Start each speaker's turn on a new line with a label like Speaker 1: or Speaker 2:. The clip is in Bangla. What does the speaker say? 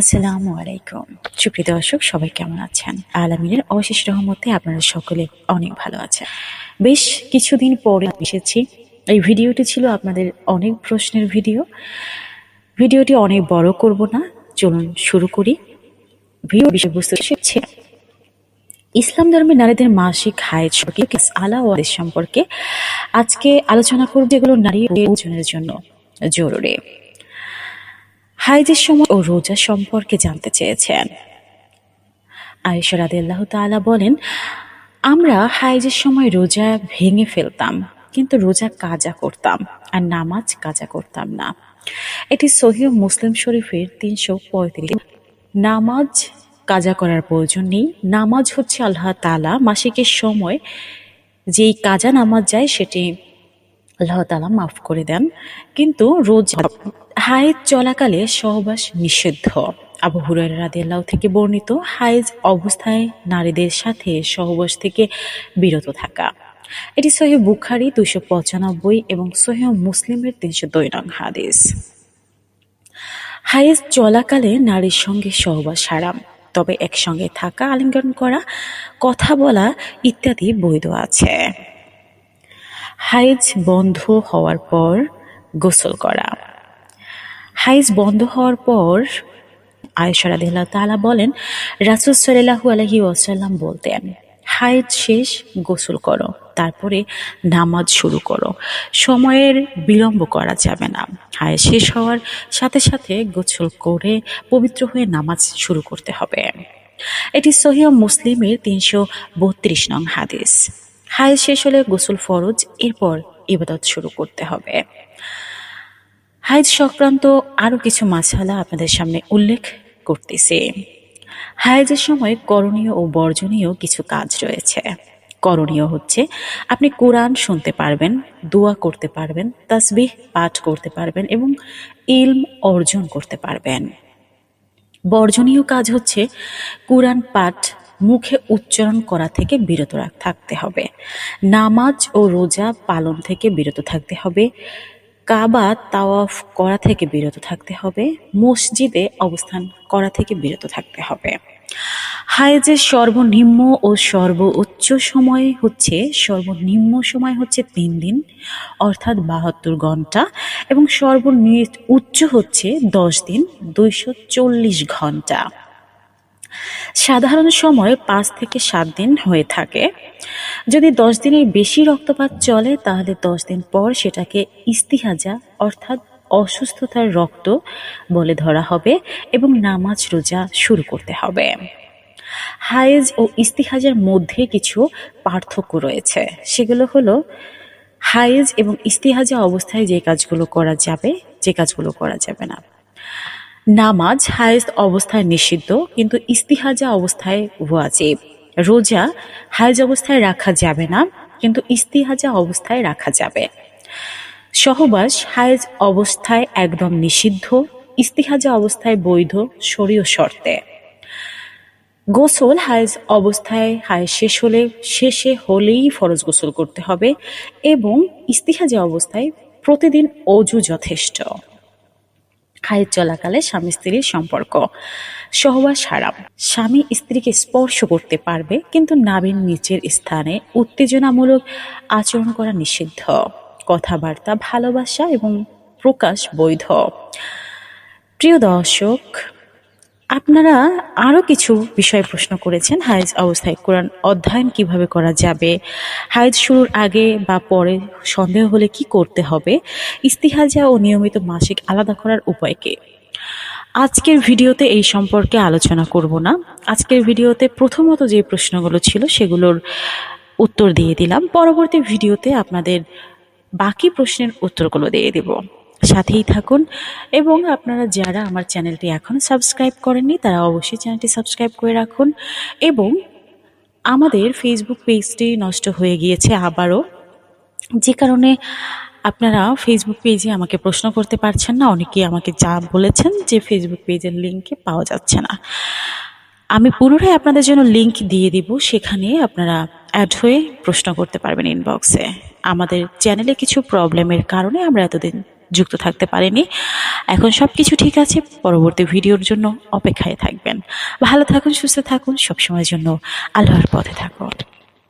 Speaker 1: আসসালামু আলাইকুম। সুপ্রিয় দর্শক, সবাই কেমন আছেন? আলামিনের অশেষ রহমতে আপনারা সকলে অনেক ভালো আছেন। বেশ কিছুদিন পরে এসেছি। এই ভিডিওটি ছিল আপনাদের অনেক প্রশ্নের ভিডিও। ভিডিওটি অনেক বড় করব না। চলুন শুরু করি। ভিডিও বিষয়বস্তু শিখছে ইসলাম ধর্মে নারীদের মাসিক হায়ের সম্পর্কে আলা ও সম্পর্কে আজকে আলোচনা করব যেগুলো নারী জন্য জরুরি। হাইজের সময় ও রোজা সম্পর্কে জানতে চেয়েছেন। আয়েশা রাদিয়াল্লাহু তাআলা বলেন, আমরা হাইজের সময় রোজা ভেঙে ফেলতাম, কিন্তু রোজা কাজা করতাম আর নামাজ কাজা করতাম না। এটি সহিহ মুসলিম শরীফের তিনশো পঁয়ত্রিশ। নামাজ কাজা করার প্রয়োজন নেই। নামাজ হচ্ছে আল্লাহ তালা মাসিকের সময় যেই কাজা নামাজ যায়, সেটি আল্লাহ তালা মাফ করে দেন। কিন্তু রোজ হায়েজ চলাকালে সহবাস নিষিদ্ধ। আবু হুরায়রা রাদিয়াল্লাহু থেকে বর্ণিত, হায়েজ অবস্থায় নারীদের সাথে সহবাস থেকে বিরত থাকা। এটি সহি বুখারি দুইশো পঁচানব্বই এবং সহি মুসলিমের তিনশো দুই নং হাদিস। হায়েজ চলাকালে নারীর সঙ্গে সহবাস হারাম, তবে একসঙ্গে থাকা, আলিঙ্গন করা, কথা বলা ইত্যাদি বৈধ আছে। হাইজ বন্ধ হওয়ার পর গোসল করা। হাইজ বন্ধ হওয়ার পর আয়েশা রাদিয়াল্লাহু তাআলা বলেন, রাসূল সাল্লাল্লাহু আলাইহি ওয়াসাল্লাম বলতেন, হাইজ শেষ, গোসল করো, তারপরে নামাজ শুরু করো। সময়ের বিলম্ব করা যাবে না। হায় শেষ হওয়ার সাথে সাথে গোসল করে পবিত্র হয়ে নামাজ শুরু করতে হবে। এটি সহিহ মুসলিমের তিনশো বত্রিশ নং হাদিস। হায় শেষ হলে গোসল ফরজ, এরপর ইবাদত শুরু করতে হবে। হাইজ সংক্রান্ত আরও কিছু মাসালা আপনাদের সামনে উল্লেখ করতেছে। হায়েজের সময় করণীয় ও বর্জনীয় কিছু কাজ রয়েছে। করণীয় হচ্ছে, আপনি কোরআন শুনতে পারবেন, দোয়া করতে পারবেন, তাসবিহ, পাঠ করতে পারবেন এবং ইলম অর্জন করতে পারবেন। বর্জনীয় কাজ হচ্ছে, কোরআন পাঠ মুখে উচ্চারণ করা থেকে বিরত থাকতে হবে। নামাজ ও রোজা পালন থেকে বিরত থাকতে হবে। কাবা তাওয়াফ করা থেকে বিরত থাকতে হবে, মসজিদে অবস্থান করা থেকে বিরত থাকতে হবে। হায়েজের সর্বনিম্ন ও সর্বোচ্চ সময় হচ্ছে, সর্বনিম্ন সময় হচ্ছে তিন দিন, অর্থাৎ বাহাত্তর ঘণ্টা, এবং সর্বনি উচ্চ হচ্ছে দশ দিন, দুইশো চল্লিশ ঘণ্টা। সাধারণ সময় পাঁচ থেকে সাত দিন হয়ে থাকে। যদি দশ দিনের বেশি রক্তপাত চলে, তাহলে দশ দিন পর সেটাকে ইস্তিহাজা, অর্থাৎ অসুস্থতার রক্ত বলে ধরা হবে এবং নামাজ রোজা শুরু করতে হবে। হায়েজ ও ইস্তিহাজের মধ্যে কিছু পার্থক্য রয়েছে। সেগুলো হলো, হায়েজ এবং ইস্তিহাজা অবস্থায় যে কাজগুলো করা যাবে, যে কাজগুলো করা যাবে না। নামাজ হায়েজ অবস্থায় নিষিদ্ধ, কিন্তু ইস্তিহাজা অবস্থায় ওয়াজিব। রোজা হায়েজ অবস্থায় রাখা যাবে না, কিন্তু ইস্তিহাজা অবস্থায় রাখা যাবে। সহবাস হায়েজ অবস্থায় একদম নিষিদ্ধ, ইস্তিহাজা অবস্থায় বৈধ, শরীয় শর্তে। গোসল হায়েজ অবস্থায় হায়েজ শেষ হলে, শেষে হলেই ফরজ গোসল করতে হবে এবং ইস্তিহাজা অবস্থায় প্রতিদিন অজু যথেষ্ট। হায়েজ চলাকালে স্বামী স্ত্রীর সম্পর্ক। সহবাস হারাম। স্বামী স্ত্রীকে স্পর্শ করতে পারবে, কিন্তু নাবিন নিচের স্থানে উত্তেজনামূলক আচরণ করা নিষিদ্ধ। কথাবার্তা, ভালোবাসা এবং প্রকাশ বৈধ। প্রিয় দর্শক আপনারা আরও কিছু বিষয় প্রশ্ন করেছেন হাইজ অবস্থায় কোরআন অধ্যয়ন কীভাবে করা যাবে হাইজ শুরুর আগে বা পরে সন্দেহ হলে কি করতে হবে, ইস্তিহাজা ও নিয়মিত মাসিক আলাদা করার উপায় কি? আজকের ভিডিওতে এই সম্পর্কে আলোচনা করব না। আজকের ভিডিওতে প্রথমত যে প্রশ্নগুলো ছিল সেগুলোর উত্তর দিয়ে দিলাম। পরবর্তী ভিডিওতে আপনাদের বাকি প্রশ্নের উত্তরগুলো দিয়ে দেব। সাথেই থাকুন। এবং আপনারা যারা আমার চ্যানেলটি এখনও সাবস্ক্রাইব করেননি, তারা অবশ্যই চ্যানেলটি সাবস্ক্রাইব করে রাখুন। এবং আমাদের ফেসবুক পেজটি নষ্ট হয়ে গিয়েছে আবারও। যে কারণে আপনারা ফেসবুক পেজে আমাকে প্রশ্ন করতে পারছেন না। অনেকে আমাকে যা বলেছেন যে ফেসবুক পেজের লিঙ্কে পাওয়া যাচ্ছে না। আমি পুনরায় আপনাদের জন্য লিংক দিয়ে দিব। সেখানে আপনারা অ্যাড হয়ে প্রশ্ন করতে পারবেন ইনবক্সে আমাদের চ্যানেলে কিছু প্রবলেমের কারণে আমরা এতদিন যুক্ত থাকতে পারেনি। এখন সব কিছু ঠিক আছে, পরবর্তী ভিডিওর জন্য অপেক্ষায় থাকবেন। ভালো থাকুন, সুস্থ থাকুন, সবসময়ের জন্য আল্লাহর পথে থাকুন।